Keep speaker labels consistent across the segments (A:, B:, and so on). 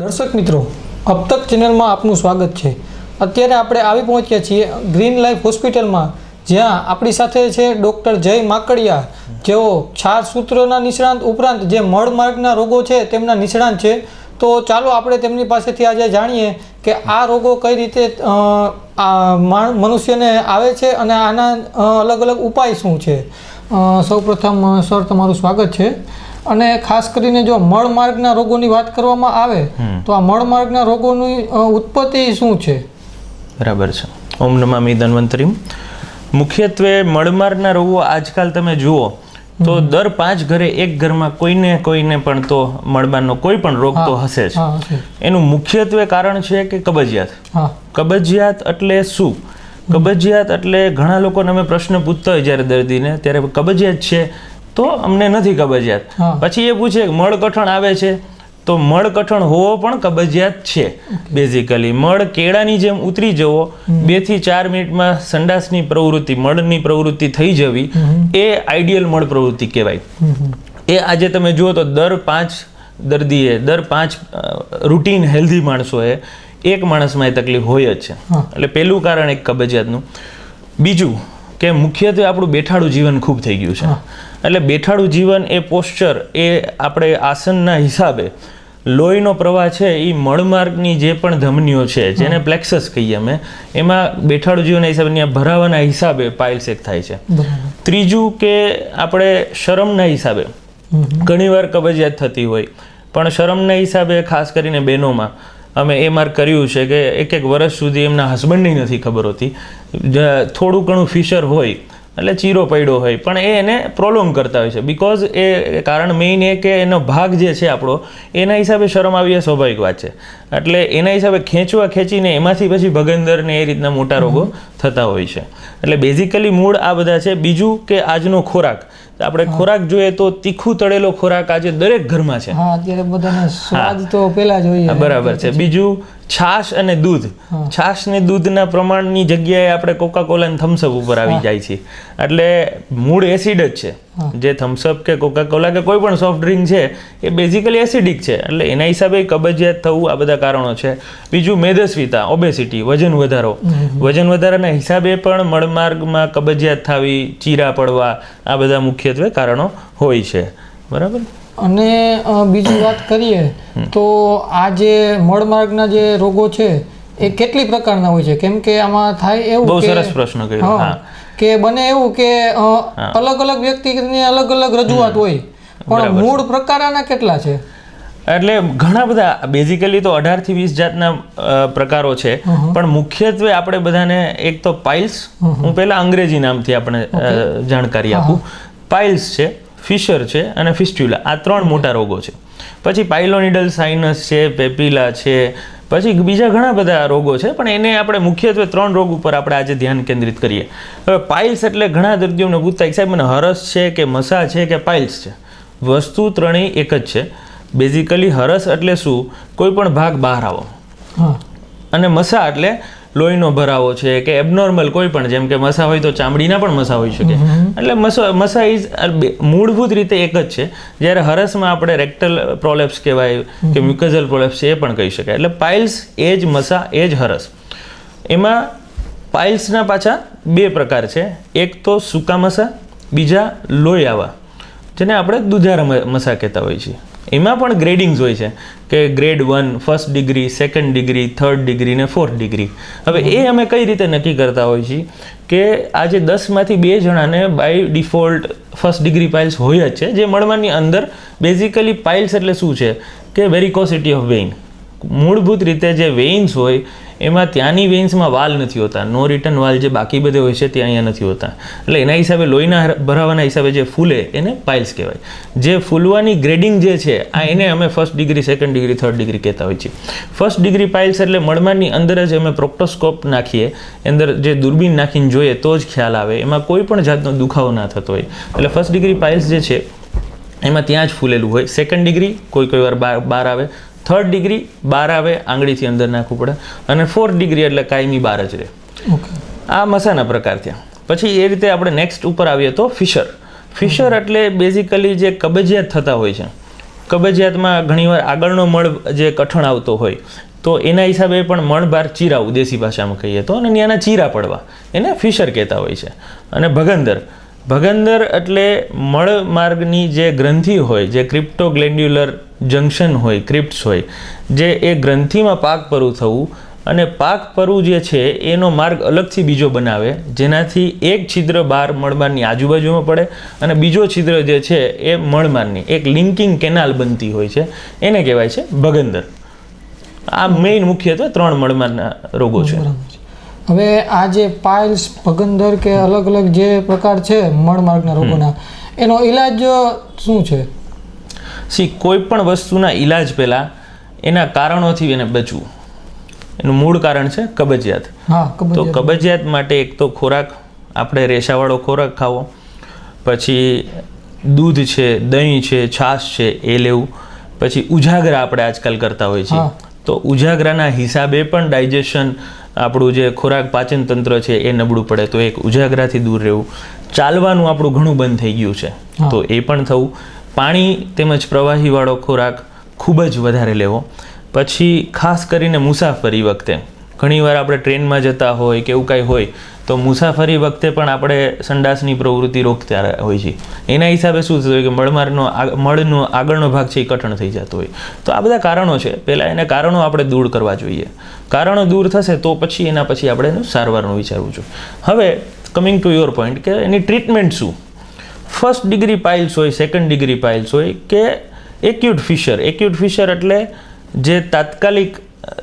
A: દર્શક મિત્રો, અબ તક ચેનલમાં આપનું સ્વાગત છે. અત્યારે આપણે આવી પહોંચ્યા છીએ ગ્રીન લાઈફ હોસ્પિટલમાં જ્યાં આપણી સાથે છે ડૉક્ટર જય માકડિયા. જેઓ ક્ષાર સૂત્રોના નિષ્ણાંત ઉપરાંત જે મળ માર્ગના રોગો છે તેમના નિષ્ણાંત છે. તો ચાલો આપણે તેમની પાસેથી આજે જાણીએ કે આ રોગો કઈ રીતે મનુષ્યને આવે છે અને આના અલગ અલગ ઉપાય શું છે. સૌપ્રથમ સર, તમારું સ્વાગત છે. અને ખાસ કરીને જો મળમાર્ગના રોગોની વાત કરવામાં આવે તો આ મળમાર્ગના રોગોની ઉત્પત્તિ શું છે?
B: બરાબર છે. ઓમ નમામી ધન્વંતરીમ મુખ્યત્વે મળમાર્ગના રોગો આજકાલ તમે જુઓ તો દર પાંચ ઘરે એક ઘરમાં કોઈને કોઈને પણ તો મળમારનો કોઈ પણ રોગ તો હશે જ. એનું મુખ્યત્વે કારણ છે કે કબજિયાત. કબજિયાત એટલે શું? કબજિયાત એટલે ઘણા લોકોને અમે પ્રશ્ન પૂછતા હોય જ્યારે દર્દીને ત્યારે કબજિયાત છે તો અમને નથી કબજિયાત. પછી એ પૂછે મળ કઠણ આવે છે? તો મળ કઠણ હોવો પણ કબજિયાત છે બેઝિકલી મળ કેળાની જેમ ઉતરી જવો બેથી ચાર મિનિટમાં સંડાસની પ્રવૃત્તિ મળની પ્રવૃત્તિ થઈ જવી એ આઈડિયલ મળ પ્રવૃત્તિ કહેવાય. એ આજે તમે જુઓ તો દર પાંચ દર્દીએ દર પાંચ રૂટીન હેલ્ધી માણસોએ એક માણસમાં એ તકલીફ હોય જ છે. એટલે પહેલું કારણ એક કબજિયાતનું. બીજું કે મુખ્યત્વે આપણું બેઠાડું જીવન ખૂબ થઈ ગયું છે. એટલે બેઠાડું જીવન એ પોસ્ચર એ આપણે આસનના હિસાબે લોહીનો પ્રવાહ છે એ મળમાર્ગની જે પણ ધમનીઓ છે જેને પ્લેક્સસ કહીએ અમે એમાં બેઠાડું જીવનના હિસાબે ભરાવાના હિસાબે પાઇલસેક થાય છે. ત્રીજું કે આપણે શરમના હિસાબે ઘણીવાર કબજિયાત થતી હોય પણ શરમના હિસાબે ખાસ કરીને બહેનોમાં અમે એ માર્ક કર્યું છે કે એક એક વર્ષ સુધી એમના હસબન્ડની નથી ખબર હોતી. થોડું ઘણું ફિશર હોય એટલે ચીરો પડ્યો હોય પણ એ એને પ્રોલોંગ કરતા હોય છે. બિકોઝ એ કારણ મેઇન એ કે એનો ભાગ જે છે આપણો એના હિસાબે શરમ આવી એ સ્વાભાવિક વાત છે. એટલે એના હિસાબે ખેંચવા ખેંચીને એમાંથી પછી ભગંદરને એ રીતના મોટા રોગો થતા હોય છે. એટલે બેઝિકલી મૂળ આ બધા છે. બીજું કે આજનો ખોરાક. આપણે ખોરાક જોઈએ તો તીખું તળેલો ખોરાક આજે દરેક ઘરમાં છે.
A: હા અત્યારે બધાને સ્વાદ તો પેલા જોઈએ
B: બરાબર છે. બીજું છાશ અને દૂધ. છાશ ને દૂધના પ્રમાણની જગ્યાએ આપણે કોકા કોલા અને થમ્સઅપ ઉપર આવી જાય છે. એટલે મૂળ એસિડ જ છે. જે થમ્સઅપ કે કોકા કોલા કે કોઈ પણ સોફ્ટ ડ્રિંક છે એ બેઝિકલી એસિડિક છે. એટલે એના હિસાબે કબજિયાત થવું આ બધા કારણો છે. બીજું મેદસ્વીતા ઓબેસિટી વજન વધારો. વજન વધારાના હિસાબે પણ મળમાર્ગમાં કબજિયાત થવી ચીરા પડવા આ બધા મુખ્યત્વે કારણો હોય છે. બરાબર?
A: અને બીજી વાત કરીએ તો આ જે મળમાર્ગના જે રોગો છે એ કેટલી પ્રકારના હોય છે? કેમ કે આમાં થાય એવું
B: બહુ સરસ પ્રશ્ન કર્યો.
A: હા કે બને એવું કે અલગ અલગ વ્યક્તિની અલગ અલગ રજૂઆત હોય. પણ મૂળ પ્રકાર આના કેટલા છે?
B: એટલે ઘણા બધા બેઝિકલી તો અઢારથી વીસ જાતના પ્રકારો છે. પણ મુખ્યત્વે આપણે બધાને એક તો પાઇલ્સ હું પહેલા અંગ્રેજી નામથી આપણે જાણકારી આપું. પાઇલ્સ છે. ફિશર છે અને ફિસ્ટ્યુલા આ ત્રણ મોટા રોગો છે. પછી પાઇલોનિડલ સાઇનસ છે પેપિલા છે પછી બીજા ઘણા બધા રોગો છે પણ એને આપણે મુખ્યત્વે ત્રણ રોગ ઉપર આપણે આજે ધ્યાન કેન્દ્રિત કરીએ. હવે પાઇલ્સ એટલે ઘણા દર્દીઓને પૂછતા કે સાહેબ મને હરસ છે કે મસા છે કે પાઇલ્સ છે? વસ્તુ ત્રણેય એક જ છે. બેઝિકલી હરસ એટલે શું? કોઈ પણ ભાગ બહાર આવો.
A: હા.
B: અને મસા એટલે લોહીનો ભરાવો છે કે એબનોર્મલ કોઈ પણ જેમ કે મસા હોય તો ચામડીના પણ મસા હોઈ શકે. એટલે મસા મસા ઇઝ મૂળભૂત રીતે એક જ છે. જ્યારે હરસમાં આપણે રેક્ટલ પ્રોલેપ્સ કહેવાય કે મ્યુકઝલ પ્રોલેપ્સ છે એ પણ કહી શકાય. એટલે પાઇલ્સ એ જ મસા એ જ હરસ. એમાં પાઇલ્સના પાછા બે પ્રકાર છે. એક તો સૂકા મસા બીજા લોહી આવા જેને આપણે દુધારા મસા કહેતા હોઈએ છીએ. એમાં પણ ગ્રેડિંગ્સ હોય છે કે grade one first degree second degree third degree ને ફોર્થ ડિગ્રી હવે એ અમે કઈ રીતે નક્કી કરતા હોઈએ છીએ કે આજે દસમાંથી બે જણાને by default first degree piles હોય જ છે, જે મળવાની અંદર બેઝિકલી પાઇલ્સ એટલે શું છે? કે વેરિકોસિટી ઓફ વેઇન મૂળભૂત રીતે જે વેઇન્સ હોય એમાં ત્યાંની વેન્સમાં વાલ નથી હોતા. નો રિટર્ન વાલ જે બાકી બધે હોય છે, તે અહીંયા નથી હોતા. એટલે એના હિસાબે લોહીના ભરાવાના હિસાબે જે ફૂલે, એને પાઇલ્સ કહેવાય. જે ફૂલવાની ગ્રેડિંગ જે છે, આ એને અમે first degree second degree third degree કહેતા હોઈએ છીએ. ફર્સ્ટ ડિગ્રી પાઇલ્સ એટલે મળમાની અંદર જ અમે પ્રોક્ટોસ્કોપ નાખીએ. અંદર જે દૂરબીન નાખીને જોઈએ તો જ ખ્યાલ આવે. એમાં કોઈ પણ જાતનો દુખાવો ના થતો હોય. એટલે ફર્સ્ટ ડિગ્રી પાઇલ્સ જે છે એમાં ત્યાં જ ફૂલેલું હોય. સેકન્ડ ડિગ્રી કોઈ કોઈ વાર બાર બહાર આવે. થર્ડ ડિગ્રી બહાર આવે આંગળીથી અંદર નાખવું પડે. અને ફોર્થ ડિગ્રી એટલે કાયમી બહાર જ રહે. આ મસાના પ્રકાર થયા પછી એ રીતે આપણે નેક્સ્ટ ઉપર આવીએ તો ફિશર. ફિશર એટલે બેઝિકલી જે કબજિયાત થતા હોય છે. કબજિયાતમાં ઘણીવાર આગળનો મળ જે કઠણ આવતો હોય તો એના હિસાબે પણ મણભાર ચીરાવું દેશી ભાષામાં કહીએ તો અને ત્યાંના ચીરા પડવા. એને ફિશર કહેતા હોય છે. અને ભગંદર ભગંદર એટલે મળમાર્ગની જે ગ્રંથિ હોય, જે ક્રિપ્ટોગ્લેન્ડ્યુલર જંક્શન હોય, ક્રિપ્ટ્સ હોય, જે એ ગ્રંથિમાં પાક પરું થવું અને પાક પરુ જે છે એનો માર્ગ અલગથી બીજો બનાવે, જેનાથી એક છિદ્ર બાર મળમારની આજુબાજુમાં પડે અને બીજો છિદ્ર જે છે એ મળમારની, એક લિંકિંગ કેનાલ બનતી હોય છે, એને કહેવાય છે ભગંદર. આ મેઇન મુખ્યત્વે ત્રણ મળમારના રોગો છે.
A: હવે આ જે પાઇલ્સ ભગંદર કે અલગ અલગ જે પ્રકાર છે મળમાર્ગના રોગોના એનો ઈલાજ શું છે?
B: સી કોઈ પણ વસ્તુના ઈલાજ પહેલાં એના કારણોથી એને બચવું. એનું મૂળ કારણ છે કબજિયાત. તો
A: કબજિયાત.
B: માટે એક તો ખોરાક આપણે રેસાવાળો ખોરાક ખાવો પછી દૂધ છે દહીં છે છાશ છે એ લેવું. પછી ઉજાગરા આપણે આજકાલ કરતા હોઈએ છીએ. તો ઉજાગરાના હિસાબે પણ ડાયજેશન આપણું જે ખોરાક પાચન તંત્ર છે એ નબળું પડે તો એક ઉજાગરાથી દૂર રહેવું. ચાલવાનું આપણું ઘણું બંધ થઈ ગયું છે. તો એ પણ થવું. પાણી તેમજ પ્રવાહીવાળો ખોરાક ખૂબ જ વધારે લેવો. પછી ખાસ કરીને મુસાફરી વખતે. ઘણીવાર આપણે ટ્રેનમાં જતા હોય કે એવું કાંઈ હોય તો મુસાફરી વખતે પણ આપણે સંડાસની પ્રવૃત્તિ રોકતા હોય છે. એના હિસાબે શું થતું હોય કે મળમારનો મળનો આગળનો ભાગ છે એ કઠણ થઈ જતો હોય. તો આ બધા કારણો છે. પહેલાં એને કારણો આપણે દૂર કરવા જોઈએ. કારણો દૂર થશે તો પછી એના પછી આપણે એનું સારવારનું વિચારવું જોઈએ. હવે કમિંગ ટુ યોર પોઈન્ટ કે એની ટ્રીટમેન્ટ શું? ફર્સ્ટ ડિગ્રી પાઇલ્સ હોય સેકન્ડ ડિગ્રી પાઇલ્સ હોય કે એક્યુટ ફિશર એક્યુટ ફિશર એટલે જે તાત્કાલિક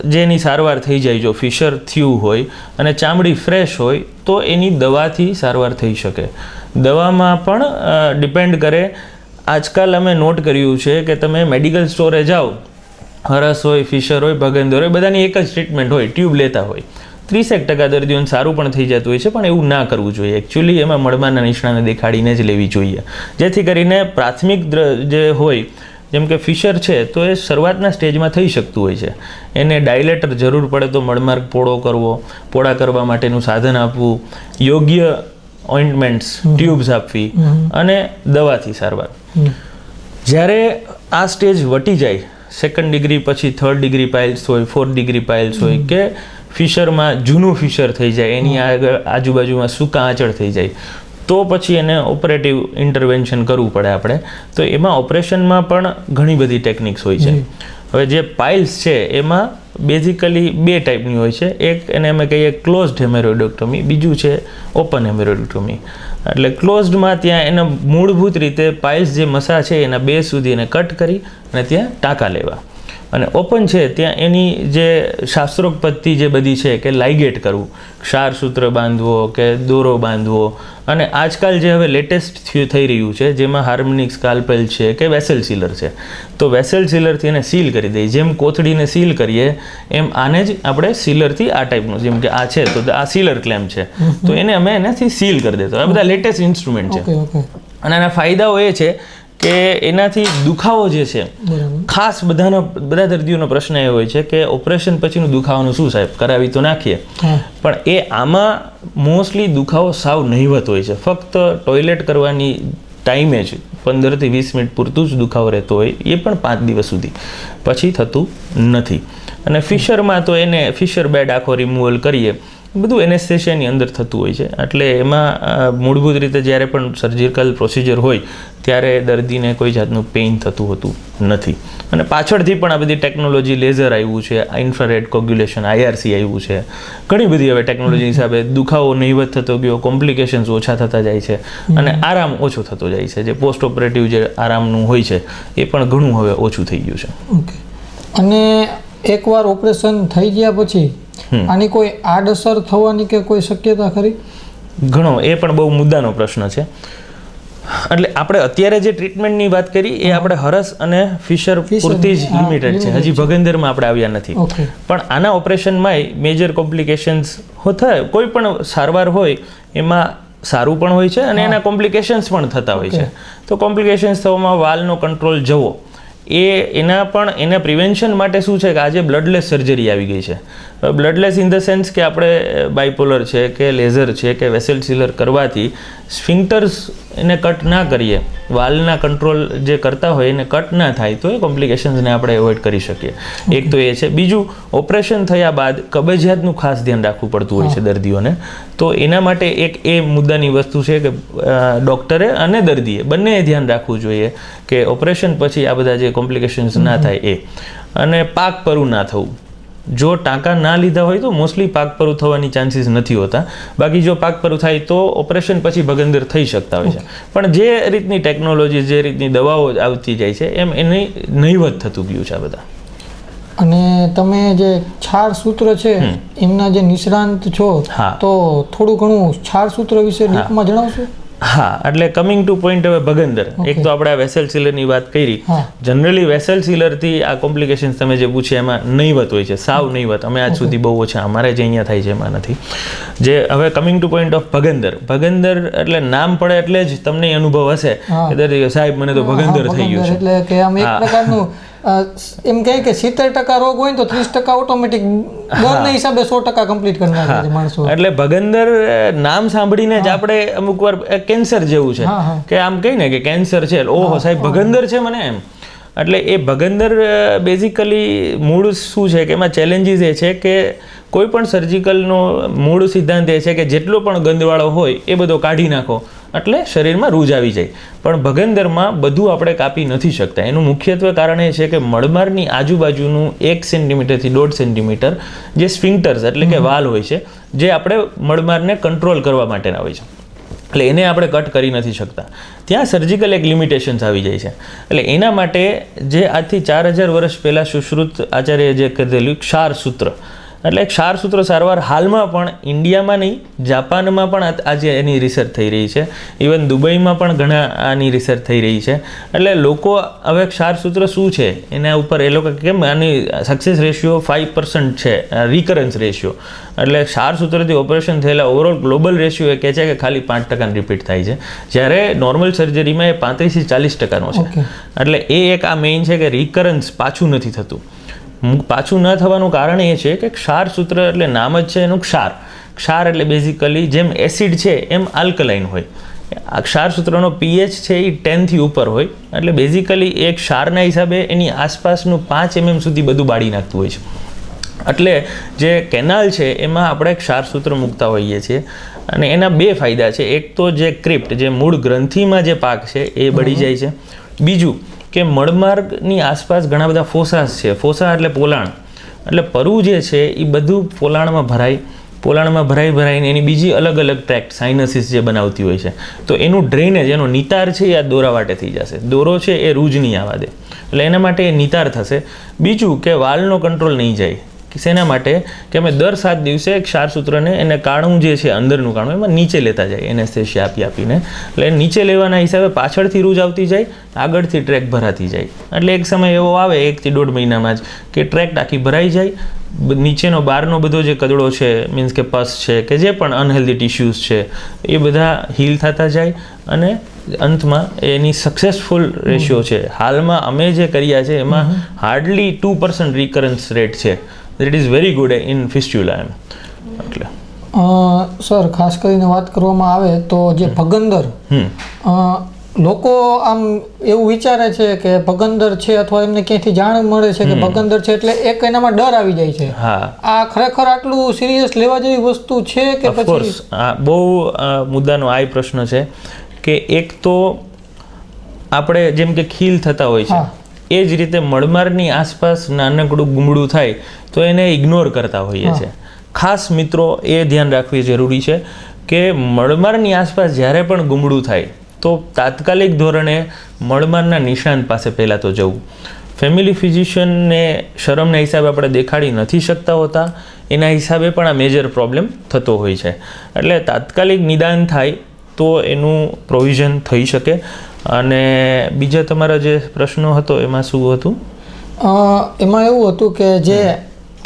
B: જે એની સારવાર થઈ જાય જો ફિશર થયું હોય અને ચામડી ફ્રેશ હોય, તો એની દવાથી સારવાર થઈ શકે. દવામાં પણ ડિપેન્ડ કરે. આજકાલ અમે નોટ કર્યું છે કે તમે મેડિકલ સ્ટોરે જાઓ. હરસ હોય, ફિશર હોય, ભગંદર હોય, બધાની એક જ ટ્રીટમેન્ટ હોય ટ્યુબ લેતા હોય. ત્રીસેક ટકા દર્દીઓને સારું પણ થઈ જતું હોય છે, પણ એવું ના કરવું જોઈએ. એકચ્યુઅલી એમાં મળવાના નિષ્ણાને દેખાડીને જ લેવી જોઈએ. જેથી કરીને પ્રાથમિક જે હોય જેમ કે ફિશર છે તો એ શરૂઆતના સ્ટેજમાં થઈ શકતું હોય છે. એને ડાયલેટર જરૂર પડે તો મળમાર્ગ પોળો કરવો પોળા કરવા માટેનું સાધન આપવું યોગ્ય ઓઇન્ટમેન્ટ્સ ટ્યુબ્સ આપવી અને દવાથી સારવાર. જ્યારે આ સ્ટેજ વટી જાય સેકન્ડ ડિગ્રી પછી થર્ડ ડિગ્રી પાઇલ્સ હોય ફોર્થ ડિગ્રી પાઇલ્સ હોય કે ફિશરમાં જૂનું ફિશર થઈ જાય એની આગળ આજુબાજુમાં સૂકા આંચળ થઈ જાય તો પછી એને ઓપરેટિવ ઇન્ટરવેન્શન કરવું પડે આપણે. તો એમાં ઓપરેશનમાં પણ ઘણી બધી ટેકનિક્સ હોય છે. હવે જે પાઇલ્સ છે એમાં બેઝિકલી બે ટાઈપની હોય છે. એક એને અમે કહીએ ક્લોઝડ હેમેરોઇડોક્ટોમી બીજું છે ઓપન હેમેરોઇડોક્ટોમી એટલે ક્લોઝડમાં ત્યાં એના મૂળભૂત રીતે પાઇલ્સ જે મસા છે એના બે સુધી એને કટ કરી અને ત્યાં ટાંકા લેવા. અને ઓપન છે ત્યાં એની જે શાસ્ત્રોક્પત્તિ જે બધી છે કે લાઇગેટ કરવું. ક્ષાર સૂત્ર બાંધવો કે દોરો બાંધવો. અને આજકાલ જે હવે લેટેસ્ટ થઈ રહ્યું છે જેમાં હાર્મોનિક સ્કાલ્પેલ છે કે વેસેલ સીલર છે. તો વેસેલ સીલરથી એને સીલ કરી દઈએ. જેમ કોથળીને સીલ કરીએ એમ આને જ આપણે સીલરથી આ ટાઈપનું જેમ કે આ છે તો આ સીલર ક્લેમ છે. તો એને અમે એનાથી સીલ કરી દેતો. આ બધા લેટેસ્ટ ઇન્સ્ટ્રુમેન્ટ છે. અને આના ફાયદાઓ એ છે કે એનાથી દુખાવો જે છે ખાસ બધાનો બધા દર્દીઓનો પ્રશ્ન એ હોય છે કે ઓપરેશન પછીનું દુખાવાનું શું સાહેબ? કરાવી તો નાખીએ. પણ એ આમાં મોસ્ટલી દુખાવો સાવ નહીવત હોય છે. ફક્ત ટોયલેટ કરવાની ટાઈમે જ પંદરથી વીસ મિનિટ પૂરતું જ દુખાવો રહેતો હોય એ પણ પાંચ દિવસ સુધી. પછી થતું નથી. અને ફિશરમાં તો એને ફિશર બેડ આખો રિમૂવલ કરીએ. બધું એનેસ્થેશિયાની અંદર થતું હોય છે. એટલે એમાં મૂળભૂત રીતે જ્યારે પણ સર્જિકલ પ્રોસિજર હોય ત્યારે દર્દીને કોઈ જાતનું પેઇન થતું હોતું નથી. અને પાછળથી પણ આ બધી ટેકનોલોજી લેઝર આવ્યું છે ઇન્ફ્રારેડ કોગ્યુલેશન આઈઆરસી આવ્યું છે. ઘણી બધી હવે ટેકનોલોજી હિસાબે દુખાવો નહિવત થતો ગયો કોમ્પ્લિકેશન્સ ઓછા થતા જાય છે અને આરામ ઓછો થતો જાય છે. જે પોસ્ટ ઓપરેટિવ જે આરામનું હોય છે એ પણ ઘણું હવે ઓછું થઈ ગયું છે.
A: ઓકે. અને એકવાર ઓપરેશન થઈ ગયા પછી આની કોઈ આડઅસર થવાની કે કોઈ શક્યતા ખરી?
B: ઘણો એ પણ બહુ મુદ્દાનો પ્રશ્ન છે. એટલે આપણે અત્યારે જે ટ્રીટમેન્ટની વાત કરી એ આપણે હરસ અને ફિશર પૂરતી જ લિમિટેડ છે. હજી ભગંદરમાં આપણે આવ્યા નથી. પણ આના ઓપરેશનમાં મેજર કોમ્પ્લિકેશન્સ થાય. કોઈ પણ સારવાર હોય એમાં સારું પણ હોય છે અને એના કોમ્પ્લિકેશન્સ પણ થતા હોય છે. તો કોમ્પ્લિકેશન્સ થવામાં વાલનો કંટ્રોલ જવો. એ એના પણ એના પ્રિવેન્શન માટે શું છે કે આજે બ્લડલેસ સર્જરી આવી ગઈ છે. બ્લડલેસ ઇન ધ સેન્સ કે આપણે બાયપોલર છે કે લેઝર છે કે વેસેલ સીલર કરવાથી સ્ફિંક્ટર્સ એને કટ ના કરીએ. વાલના કંટ્રોલ જે કરતા હોય એને કટ ના થાય તો એ કોમ્પ્લિકેશન્સને આપણે એવોઇડ કરી શકીએ. એક તો એ છે. બીજું ઓપરેશન થયા બાદ કબજિયાતનું ખાસ ધ્યાન રાખવું પડતું હોય છે દર્દીઓને. તો એના માટે એક એ મુદ્દાની વસ્તુ છે કે ડૉક્ટરે અને દર્દીએ બંનેએ ધ્યાન રાખવું જોઈએ કે ઓપરેશન પછી આ બધા જે કોમ્પ્લિકેશન્સ ના થાય એ. અને પાક પરું ના થવું. જો ટાંકા ના લીધા હોય તો મોસ્ટલી પાક પરું થવાની ચાન્સીસ નથી હોતા. બાકી જો પાક પરું થાય તો ઓપરેશન પછી ભગંદર થઈ શકતા હોય છે. પણ જે રીતની ટેકનોલોજી જે રીતની દવાઓ આવતી જાય છે એમ એની નહીવત થતું ગયું છે આ બધા.
A: અને તમે જે છાર સૂત્ર છે એમના જે નિષ્ણાંત છો. તો થોડું ઘણું છાર સૂત્ર વિશે ડીપમાં જણાવશો?
B: હા એટલે કમિંગ ટુ પોઈન્ટ હવે ભગંદર એક તો આપણે આ વેસલ સીલરની વાત કરી. જનરલી વેસેલ સીલરથી આ કોમ્પ્લિકેશન તમે જે પૂછ્યા એમાં નહીવત હોય છે સાવ નહીવત. અમે આજ સુધી બહુ ઓછા અમારે જે અહીંયા થાય છે એમાં નથી. જે હવે કમિંગ ટુ પોઈન્ટ ઓફ ભગંદર ભગંદર એટલે નામ પડે એટલે જ તમને અનુભવ હશે. કે સાહેબ મને તો ભગંદર થઈ ગયું છે.
A: એટલે કે આમ એક પ્રકારનું એમ કહે કે સિત્તેર ટકા રોગ હોય તો ત્રીસ ટકા ઓટોમેટિક દરના હિસાબે સો ટકા કમ્પ્લીટ કરી નાખે છે માણસો.
B: એટલે ભગંદર નામ સાંભળીને જ આપણે અમુક વાર કેન્સર જેવું છે. કે આમ કહી ને કે કેન્સર છે. ઓહો સાહેબ ભગંદર છે મને એમ. એટલે એ ભગંદર બેઝિકલી મૂળ શું છે કે એમાં ચેલેન્જીસ એ છે કે કોઈ પણ સર્જિકલનો મૂળ સિદ્ધાંત એ છે કે જેટલો પણ ગંદવાળો હોય એ બધો કાઢી નાખો. એટલે શરીરમાં રૂજ આવી જાય. પણ ભગંદરમાં બધું આપણે કાપી નથી શકતા. એનું મુખ્યત્વે કારણ એ છે કે મળમારની આજુબાજુનું એક સેન્ટીમીટરથી દોઢ સેન્ટીમીટર જે સ્ફિંક્ટર્સ એટલે કે વાલ હોય છે જે આપણે મળમારને કંટ્રોલ કરવા માટેના હોય છે. એટલે એને આપણે કટ કરી નથી શકતા. ત્યાં સર્જિકલ એક લિમિટેશન્સ આવી જાય છે. એટલે એના માટે જે આજથી ચાર હજાર વર્ષ પહેલાં સુશ્રુત આચાર્ય જે કરેલું ક્ષાર સૂત્ર એટલે ક્ષારસૂત્ર સારવાર હાલમાં પણ ઇન્ડિયામાં નહીં જાપાનમાં પણ આજે એની રિસર્ચ થઈ રહી છે. ઇવન દુબઈમાં પણ ઘણા આની રિસર્ચ થઈ રહી છે. એટલે લોકો હવે ક્ષારસૂત્ર શું છે? એના ઉપર એ લોકો કેમ આની સક્સેસ રેશિયો ફાઇવ પર્સન્ટ છે રિકરન્સ રેશિયો એટલે ક્ષારસૂત્રથી ઓપરેશન થયેલા ઓવરઓલ ગ્લોબલ રેશિયો એ કહે છે કે ખાલી પાંચ ટકાની રિપીટ થાય છે. જ્યારે નોર્મલ સર્જરીમાં એ પાંત્રીસથી ચાલીસ ટકાનો છે. એટલે એ એક આ મેઇન છે કે રિકરન્સ પાછું નથી થતું. પાછું ન થવાનું કારણ એ છે કે ક્ષાર સૂત્ર એટલે નામ જ છે એનું ક્ષાર. ક્ષાર એટલે બેઝિકલી જેમ એસિડ છે એમ આલ્કલાઇન હોય. આ ક્ષાર સૂત્રનો પીએચ છે એ ટેનથી ઉપર હોય. એટલે બેઝિકલી એ ક્ષારના હિસાબે એની આસપાસનું પાંચ એમએમ સુધી બધું બાળી નાખતું હોય છે. એટલે જે કેનાલ છે એમાં આપણે ક્ષારસૂત્ર મૂકતા હોઈએ છીએ. અને એના બે ફાયદા છે. એક તો જે ક્રિપ્ટ જે મૂળ ગ્રંથિમાં જે પાક છે એ બળી જાય છે. બીજું કે મળમાર્ગની આસપાસ ઘણા બધા ફોસાસ છે. ફોસા એટલે પોલાણ. એટલે પરુ જે છે, એ બધું પોલાણમાં ભરાય પોલાણમાં ભરાઈ ભરાઈને એની બીજી અલગ અલગ ટ્રેક્ટ સાઇનસીસ જે બનાવતી હોય છે. તો એનું ડ્રેનેજ એનો નિતાર છે, એ આ દોરા વાટે થઈ જશે. દોરો છે, એ રૂજ નહીં આવવા દે. એટલે એના માટે એ નિતાર થશે. બીજું કે વાલનો કંટ્રોલ નહીં જાય. શેના માટે કે અમે દર સાત દિવસે ક્ષારસૂત્રને એને કાણું જે છે અંદરનું કાણું એમાં નીચે લેતા જાય એનેસ્થેશિયા આપી આપીને. એટલે નીચે લેવાના હિસાબે પાછળથી રૂજ આવતી જાય આગળથી ટ્રેક ભરાતી જાય. એટલે એક સમય એવો આવે એકથી દોઢ મહિનામાં જ કે ટ્રેક આખી ભરાઈ જાય. નીચેનો બહારનો બધો જે કદડો છે મીન્સ કે પસ છે કે જે પણ અનહેલ્ધી ટિશ્યુઝ છે એ બધા હીલ થતા જાય અને અંતમાં એની સક્સેસફુલ રેશિયો છે. હાલમાં અમે જે કર્યા છે એમાં hardly two percent recurrence rate છે. That is very good in fistula એમ. એટલે.
A: સર ખાસ કરીને વાત કરવામાં આવે તો જે ભગંદર લોકો આમ એવું વિચારે છે કે ભગંદર છે અથવા એમને ક્યાંયથી જાણ મળે છે કે ભગંદર છે એટલે એક એનામાં ડર આવી જાય છે. આ ખરેખર આટલું સિરિયસ લેવા જેવી વસ્તુ છે કે પછી
B: બહુ મુદ્દાનો આ પ્રશ્ન છે કે એક તો આપણે જેમ કે ખીલ થતા હોય છે. એ જ રીતે મળમારની આસપાસ નાનકડું ગુમડું થાય તો એને ઇગ્નોર કરતા હોઈએ છે ખાસ મિત્રો એ ધ્યાન રાખવી જરૂરી છે કે મળમારની આસપાસ જ્યારે પણ ગુમડું થાય તો તાત્કાલિક ધોરણે મળમારના નિશાન પાસે પહેલાં તો જવું. ફેમિલી ફિઝિશિયનને શરમના હિસાબે આપણે દેખાડી નથી શકતા હોતા એના હિસાબે પણ આ મેજર પ્રોબ્લેમ થતો હોય છે. એટલે તાત્કાલિક નિદાન થાય તો એનું પ્રોવિઝન થઈ શકે. અને બીજા તમારા જે પ્રશ્નો હતો એમાં શું હતું?
A: એમાં એવું હતું કે જે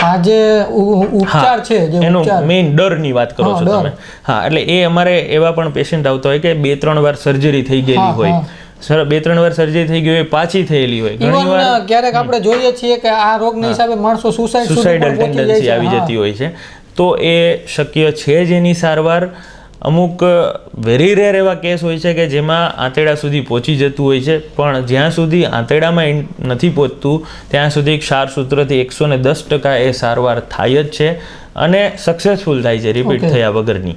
A: આ જે ઉપચાર છે જે
B: એનો મેઇન ડરની વાત કરો છો. તમે. હા એટલે એ અમારે એવા પણ પેશન્ટ આવતા હોય કે બે ત્રણ વાર સર્જરી થઈ ગયેલી હોય. સર બે ત્રણ વાર સર્જરી થઈ ગઈ હોય પાછી થયેલી હોય. ઘણી વાર
A: ક્યારેક આપણે જોઈએ છીએ કે આ રોગના હિસાબે માણસો સુસાઇડ
B: સુસાઇડલ ટેન્ડન્સી આવી જતી હોય છે. તો એ શક્ય છે જ એની સારવાર? અમુક વેરી રેર એવા કેસ હોય છે કે જેમાં આંતરડા સુધી પહોંચી જતું હોય છે. પણ જ્યાં સુધી આંતરડામાં નથી પહોંચતું ત્યાં સુધી ક્ષારસૂત્રથી એકસો ને દસ ટકા એ સારવાર થાય જ છે અને સક્સેસફુલ થાય છે રિપીટ થયા વગરની.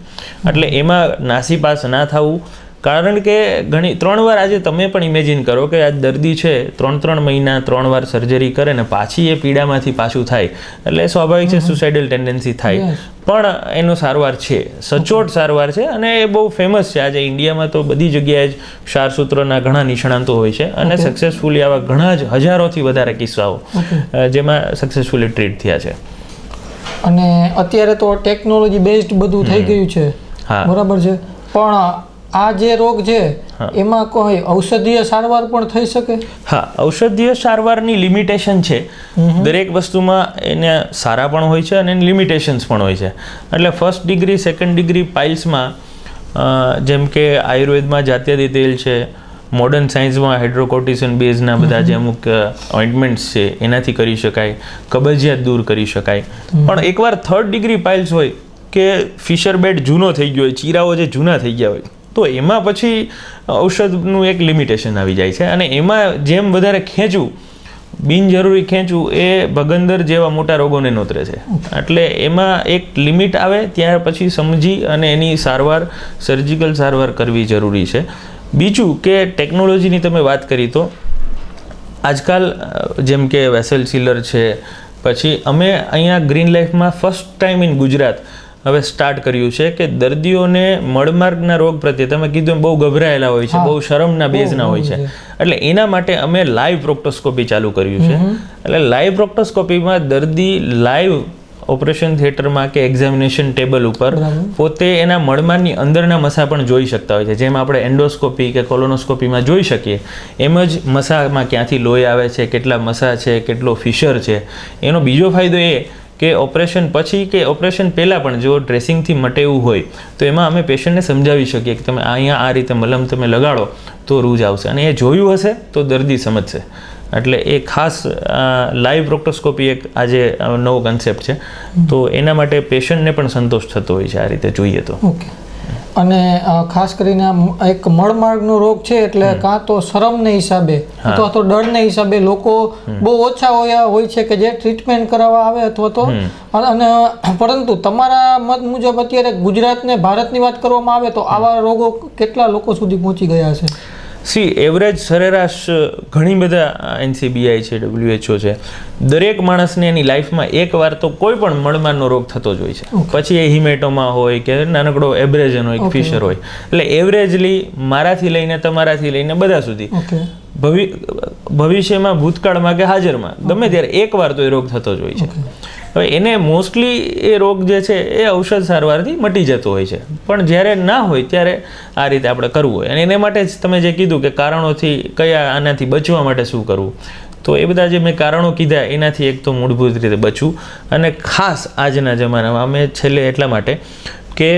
B: એટલે એમાં નાસીપાસ ના થવું. કારણ કે ઘણી ત્રણ વાર આજે તમે પણ ઇમેજિન કરો કે આ દર્દી છે ત્રણ ત્રણ મહિના ત્રણ વાર સર્જરી કરે ને પાછી એ પીડામાંથી પાછું થાય. એટલે સ્વાભાવિક છે સુસાઇડલ ટેન્ડન્સી થાય. પણ એનો સારવાર છે સચોટ સારવાર છે અને એ બહુ ફેમસ છે. આજે ઇન્ડિયામાં તો બધી જગ્યાએ જ ક્ષારસૂત્રના ઘણા નિષ્ણાંતો હોય છે અને સક્સેસફુલી આવા ઘણા જ હજારોથી વધારે કિસ્સાઓ જેમાં સક્સેસફુલી ટ્રીટ થયા છે.
A: અને અત્યારે તો ટેકનોલોજી બેઝડ બધું થઈ ગયું છે.
B: હા.
A: બરાબર છે. પણ આ જે રોગ છે એમાં કોઈ ઔષધીય સારવાર પણ થઈ શકે?
B: હા ઔષધીય સારવારની લિમિટેશન છે. દરેક વસ્તુમાં એને સારા પણ હોય છે અને એની લિમિટેશન્સ પણ હોય છે. એટલે ફર્સ્ટ ડિગ્રી સેકન્ડ ડિગ્રી પાઇલ્સમાં જેમ કે આયુર્વેદમાં જાત્યાદી તેલ છે મોડર્ન સાયન્સમાં હાઇડ્રોકોર્ટિસન બેઝના બધા જે અમુક ઓઇન્ટમેન્ટ્સ છે એનાથી કરી શકાય કબજિયાત દૂર કરી શકાય. પણ એકવાર થર્ડ ડિગ્રી પાઇલ્સ હોય કે ફિશર બેડ જૂનો થઈ ગયો હોય ચીરાઓ જે જૂના થઈ ગયા હોય તો એમાં પછી ઔષધનું એક લિમિટેશન આવી જાય છે. અને એમાં જેમ વધારે ખેંચવું, બિનજરૂરી ખેંચવું એ ભગંદર જેવા મોટા રોગોને નોતરે છે. એટલે એમાં એક લિમિટ આવે, ત્યાર પછી સમજી અને એની સારવાર સર્જિકલ સારવાર કરવી જરૂરી છે. બીજું કે ટેકનોલોજીની તમે વાત કરી તો, આજકાલ જેમ કે વેસેલ સીલર છે, પછી અમે અહીંયા ગ્રીન લાઈફમાં ફર્સ્ટ ટાઈમ ઇન ગુજરાત હવે સ્ટાર્ટ કર્યું છે કે દર્દીઓને મળમાર્ગના રોગ પ્રત્યે તમે કીધું બહુ ગભરાયેલા હોય છે બહુ શરમના બેઝના હોય છે. એટલે એના માટે અમે લાઈવ પ્રોક્ટોસ્કોપી ચાલુ કર્યું છે. એટલે લાઈવ પ્રોક્ટોસ્કોપીમાં દર્દી લાઈવ ઓપરેશન થિયેટરમાં કે એક્ઝામિનેશન ટેબલ ઉપર પોતે એના મળમારની અંદરના મસા પણ જોઈ શકતા હોય છે. જેમ આપણે એન્ડોસ્કોપી કે કોલોનોસ્કોપીમાં જોઈ શકીએ એમ જ મસામાં ક્યાંથી લોહી આવે છે કેટલા મસા છે કેટલો ફિશર છે. એનો બીજો ફાયદો એ કે ઓપરેશન પછી કે ઓપરેશન પહેલાં પણ જો ડ્રેસિંગથી મટેવું હોય, તો એમાં અમે પેશન્ટને સમજાવી શકીએ કે તમે અહીંયા આ રીતે મલમ તમે લગાડો, તો રૂજ આવશે. અને એ જોયું હશે, તો દર્દી સમજશે. એટલે એ ખાસ લાઈવ પ્રોક્ટોસ્કોપી એક આજે નવો કન્સેપ્ટ છે. તો એના માટે પેશન્ટને પણ સંતોષ થતો હોય છે આ રીતે જોઈએ તો.
A: ઓકે અને ખાસ કરીને એક મળમાર્ગનો રોગ છે એટલે કાં તો શરમને હિસાબે અથવા તો ડરને હિસાબે લોકો બહુ ઓછા હોય હોય છે કે જે ટ્રીટમેન્ટ કરાવવા આવે અથવા તો અને અને પરંતુ તમારા મત મુજબ અત્યારે ગુજરાતને ભારતની વાત કરવામાં આવે તો આવા રોગો કેટલા લોકો સુધી પહોંચી ગયા છે?
B: સી એવરેજ સરેરાશ ઘણી બધા એનસીબીઆઈ છે ડબ્લ્યુએચઓ છે. દરેક માણસને એની લાઈફમાં એકવાર તો કોઈ પણ મળમાનનો રોગ થતો જ હોય છે. પછી એ હિમેટોમાં હોય કે નાનકડો એબ્રેઝન હોય કે ફિશર હોય. એટલે એવરેજલી મારાથી લઈને તમારાથી લઈને બધા સુધી. ભવિ ભવિષ્યમાં ભૂતકાળમાં કે હાજરમાં ગમે ત્યારે એકવાર તો એ રોગ થતો જ હોય છે. હવે એને મોસ્ટલી એ રોગ જે છે એ ઔષધ સારવારથી મટી જતો હોય છે. પણ જ્યારે ના હોય ત્યારે આ રીતે આપણે કરવું હોય. અને એને માટે જ તમે જે કીધું કે કારણોથી કયા આનાથી બચવા માટે શું કરવું તો એ બધા જે મેં કારણો કીધા એનાથી એક તો મૂળભૂત રીતે બચવું. અને ખાસ આજના જમાનામાં અમે છેલ્લે એટલા માટે કે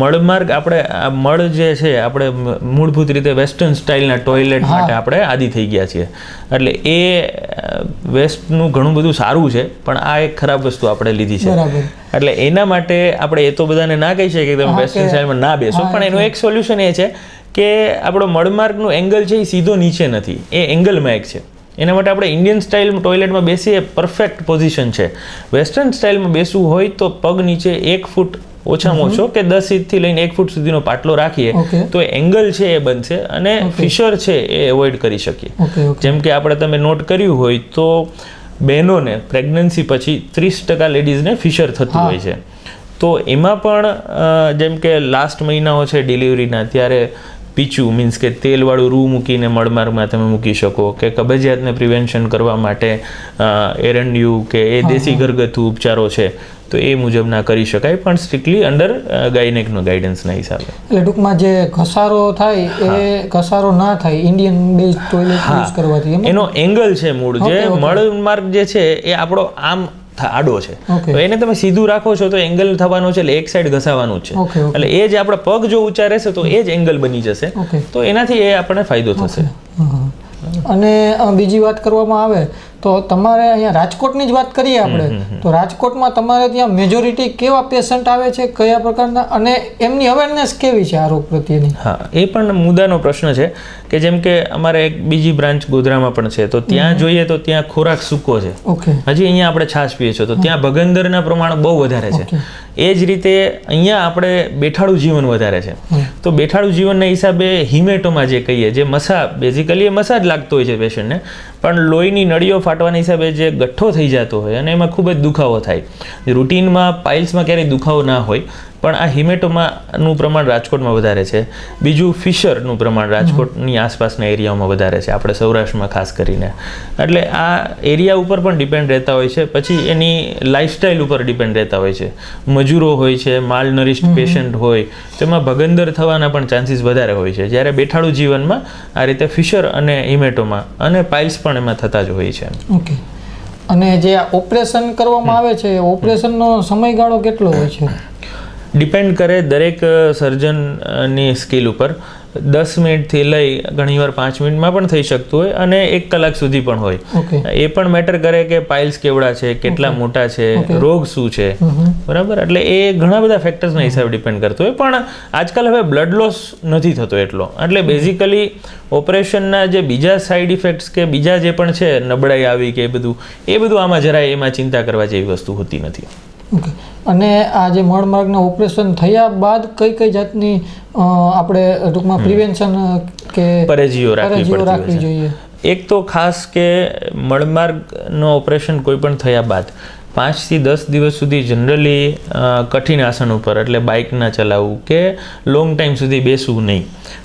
B: મળમાર્ગ આપણે આ મળ જે છે આપણે મૂળભૂત રીતે વેસ્ટર્ન સ્ટાઇલના ટોયલેટ માટે આપણે આદિ થઈ ગયા છીએ. એટલે એ વેસ્ટનું ઘણું બધું સારું છે પણ આ એક ખરાબ વસ્તુ આપણે લીધી છે. એટલે એના માટે આપણે એ તો બધાને ના કહી શકીએ કે તમે વેસ્ટર્ન સ્ટાઇલમાં ના બેસો પણ એનું એક સોલ્યુશન એ છે કે આપણો મળમાર્ગનું એંગલ છે એ સીધો નીચે નથી એ એંગલમાં એક છે. એના માટે આપણે ઇન્ડિયન સ્ટાઇલ ટોયલેટમાં બેસીએ પરફેક્ટ પોઝિશન છે. વેસ્ટર્ન સ્ટાઇલમાં બેસવું હોય તો પગ નીચે એક ફૂટ ઓછામાં ઓછો કે દસ ઇંચથી લઈને એક ફૂટ સુધીનો પાટલો રાખીએ તો એંગલ છે એ બનશે અને ફિશર છે એ એવોઇડ કરી શકીએ. જેમ કે આપણે તમે નોટ કર્યું હોય તો બહેનોને પ્રેગ્નન્સી પછી ત્રીસ ટકા લેડીઝને ફિશર થતું હોય છે. તો એમાં પણ જેમ કે લાસ્ટ મહિનાઓ છે ડિલિવરીના ત્યારે પીચું મીન્સ કે તેલવાળું રૂ મૂકીને મળમાર્ગમાં તમે મૂકી શકો. કે કબજિયાતને પ્રિવેન્શન કરવા માટે એરંડિયું કે એ દેશી ઘરગથ્થુ ઉપચારો છે તો એ મુજબના કરી શકાય પણ સ્ટ્રિક્ટલી અંડર ગાયનેકનો ગાઈડન્સના હિસાબે.
A: એટલે ટૂંકમાં જે ઘસારો થાય એ ઘસારો ના થાય ઇન્ડિયન બેઝ ટોયલેટ યુઝ કરવાથી
B: એનો એંગલ છે મૂળ. જે મળમાર્ગ જે છે એ આપણો આમ આડો છે. તો એને તમે સીધું રાખો છો તો એંગલ થવાનો છે એટલે એક સાઈડ ઘસાવાનું છે. એટલે એ જે આપણા પગ જો ઊંચા રહેશે તો એ જ એંગલ બની જશે. તો એનાથી એ આપણને ફાયદો થશે.
A: અને બીજી વાત કરવામાં આવે તો તમારે અહીંયા રાજકોટની જ વાત કરીએ આપણે. તો રાજકોટમાં તમારે ત્યાં મેજોરિટી કેવા પેશન્ટ આવે છે કયા પ્રકારના અને એમની અવેરનેસ કેવી છે આ રોગ પ્રત્યેની?
B: હા એ પણ મુદ્દાનો પ્રશ્ન છે કે જેમ કે અમારે એક બીજી બ્રાન્ચ ગોધરામાં પણ છે તો ત્યાં જોઈએ તો ત્યાં ખોરાક સૂકો છે.
A: ઓકે.
B: હજી અહીંયા આપણે છાશ પીએ છીએ તો ત્યાં ભગંદરના પ્રમાણ બહુ વધારે છે. એ જ રીતે અહીંયા આપણે બેઠાડું જીવન વધારે છે. તો બેઠાડું જીવનના હિસાબે હિમેટોમાં જે કહીએ જે મસા બેઝિકલી એ મસા જ લાગતો હોય છે પેશન્ટને પણ લોહીની નળીઓ ફાટવાના હિસાબે જે ગઠ્ઠો થઈ જતો હોય અને એમાં ખૂબ જ દુખાવો થાય. રૂટીનમાં પાઇલ્સમાં ક્યારેય દુખાવો ના હોય પણ આ હિમેટોમાનું પ્રમાણ રાજકોટમાં વધારે છે. બીજું ફિશરનું પ્રમાણ રાજકોટની આસપાસના એરિયાઓમાં વધારે છે આપણે સૌરાષ્ટ્રમાં ખાસ કરીને. એટલે આ એરિયા ઉપર પણ ડિપેન્ડ રહેતા હોય છે પછી એની લાઇફસ્ટાઇલ ઉપર ડિપેન્ડ રહેતા હોય છે. મજૂરો હોય છે માલ નરિશ્ડ પેશન્ટ હોય તેમાં ભગંદર થવાના પણ ચાન્સીસ વધારે હોય છે. જ્યારે બેઠાડું જીવનમાં આ રીતે ફિશર અને હિમેટોમાં અને પાઇલ્સ પણ એમાં થતા જ હોય છે.
A: ઓકે. અને જે આ ઓપરેશન કરવામાં આવે છે ઓપરેશનનો સમયગાળો કેટલો હોય છે?
B: ડિપેન્ડ કરે દરેક સર્જનની સ્કિલ ઉપર. દસ મિનિટથી લઈ ઘણીવાર પાંચ મિનિટમાં પણ થઈ શકતું હોય અને એક કલાક સુધી પણ હોય. એ પણ મેટર કરે કે પાઇલ્સ કેવડા છે કેટલા મોટા છે રોગ શું છે. બરાબર? એટલે એ ઘણા બધા ફેક્ટર્સના હિસાબે ડિપેન્ડ કરતું હોય. પણ આજકાલ હવે બ્લડ લોસ નથી થતો એટલો. એટલે બેઝિકલી ઓપરેશનના જે બીજા સાઈડ ઇફેક્ટ્સ કે બીજા જે પણ છે નબળાઈ આવી કે એ બધું એ બધું આમાં જરાય એમાં ચિંતા કરવા જેવી વસ્તુ હોતી નથી.
A: ઓકે. અને આ જે મળમાર્ગના ઓપરેશન થયા બાદ કઈ કઈ જાતની આપણે ટૂંકમાં પ્રિવેન્શન કે
B: પરેજીઓ રાખવી
A: જોઈએ?
B: એક તો ખાસ કે મળમાર્ગનો ઓપરેશન કોઈ પણ થયા બાદ પાંચથી દસ દિવસ સુધી જનરલી કઠિન આસન ઉપર એટલે બાઇક ના ચલાવવું કે લોંગ ટાઈમ સુધી બેસવું નહીં.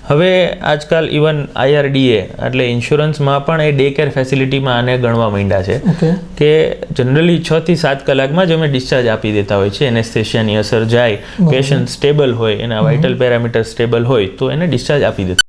B: હવે આજકાલ ઇવન આઈઆરડીએ એટલે ઇન્સ્યોરન્સમાં પણ એ ડે કેર ફેસિલિટીમાં આને ગણવા માંડ્યા છે. કે જનરલી છ થી સાત કલાકમાં જ અમે ડિસ્ચાર્જ આપી દેતા હોય છે. એનેસ્થેશિયાની અસર જાય પેશન્ટ સ્ટેબલ હોય એના વાઇટલ પેરામીટર સ્ટેબલ હોય તો એને ડિસ્ચાર્જ આપી દેતા